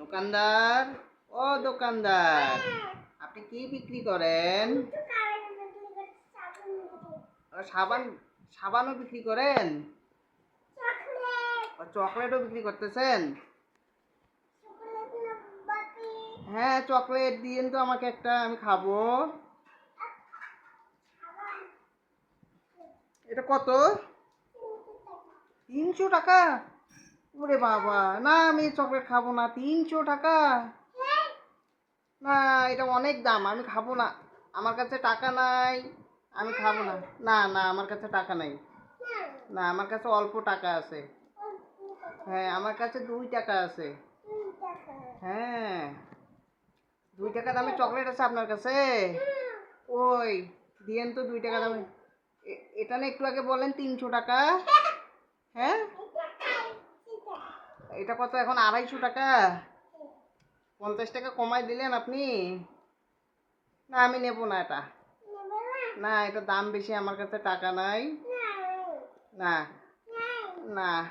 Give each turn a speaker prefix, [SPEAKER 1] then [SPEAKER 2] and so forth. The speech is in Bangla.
[SPEAKER 1] দোকানদার? ও দোকানদার। আপনি কি বিক্রি করেন? সাবান, সাবানও বিক্রি করেন? চকলেটও বিক্রি করতেছেন? হ্যাঁ চকলেট দিয়েন তো আমাকে একটা, আমি খাব। এটা কত? তিনশো টাকা? ওরে বাবা, না, আমি চকলেট খাব না, তিনশো টাকা। না, এটা অনেক দাম, আমি খাব না। আমার কাছে টাকা নাই, আমি খাব না। না না, আমার কাছে টাকা নাই। না, আমার কাছে অল্প টাকা আছে। হ্যাঁ আমার কাছে দুই টাকা আছে। হ্যাঁ। দুই টাকা দামে চকলেট আছে আপনার কাছে? ওই, দিয়েন তো দুই টাকা দামে এটা না একটু আগে বলেন তিনশো টাকা? হ্যাঁ? এটা কত? এখন আড়াইশো টাকা। পঞ্চাশ টাকা কমাই দিলেন আপনি? না, আমি নেব না এটা। না, এটা দাম বেশি, আমার কাছে টাকা নাই। না না।